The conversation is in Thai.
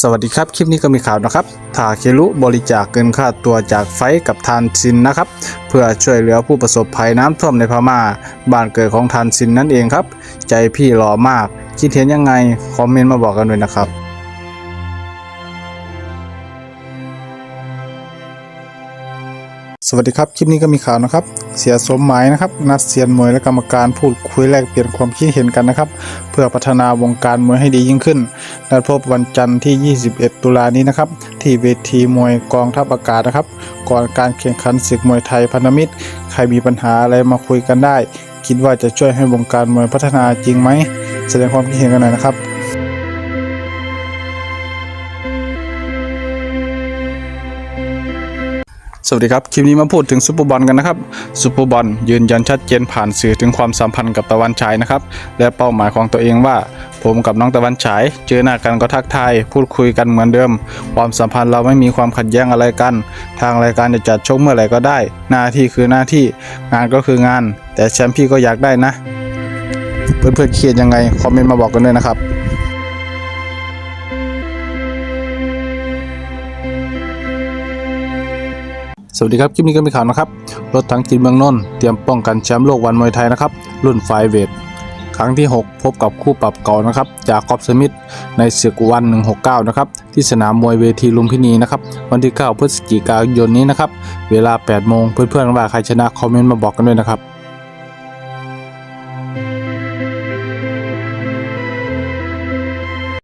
สวัสดีครับ คลิปนี้ก็มีข่าวนะครับทาเคลุบริจาคเงินค่าตัวจากไฟกับทานซินนะครับ เพื่อช่วยเหลือผู้ประสบภัยน้ำท่วมในพม่า บ้านเกิดของทานซินนั่นเองครับ ใจพี่หล่อมาก คิดเห็นยังไง คอมเมนต์มาบอกกันด้วยนะครับ สวัสดีครับ คลิปนี้ก็มีข่าวนะครับ เสียสมหมายนะครับ นัดเซียนมวยและกรรมการพูดคุยแลกเปลี่ยนความคิดเห็นกันนะครับ เพื่อพัฒนาวงการมวยให้ดียิ่งขึ้นนัดพบวันจันทร์ที่ 21 ตุลานี้นะครับ ที่เวทีมวยกองทัพอากาศนะครับ ก่อนการแข่งขันศึกมวยไทยพันธมิตร ใครมีปัญหาอะไรมาคุยกันได้ คิดว่าจะช่วยให้วงการมวยพัฒนาจริงไหม แสดงความคิดเห็นกันหน่อยนะครับ สวัสดีครับ คลิปนี้มาพูดถึงซูเปอร์บอลกันนะครับซูเปอร์บอลยืนยันชัดเจนผ่านสื่อถึงความสัมพันธ์กับตะวันฉายนะครับ และเป้าหมายของตัวเองว่า ผมกับน้องตะวันฉาย เจอหน้ากันก็ทักทายพูดคุยกันเหมือนเดิม ความสัมพันธ์เราไม่มีความขัดแย้งอะไรกัน ทางรายการจะจัดชกเมื่อไหร่ก็ได้ หน้าที่คือหน้าที่งานก็คืองาน แต่แชมป์พี่ก็อยากได้นะ เพื่อนๆเครียดยังไงคอมเมนต์มาบอกกันด้วยนะครับ วัสดีครับ คลิปนี้ก็มีข่าวนะครับ รถถังจินเมืองนนท์เตรียมป้องกันแชมป์โลกวันมวยไทยนะครับ รุ่นไฟเวทครั้งที่ 6 พบกับคู่ปรับเก่านะครับ จากคอบสมิธในศึกวัน 169 นะครับ ที่สนามมวยเวทีลุมพินีนะครับ วันที่ 9 พฤศจิกายนนี้นะครับ เวลา 8 โมงเพื่อนๆว่าใครชนะคอมเมนต์มาบอกกันด้วยนะครับ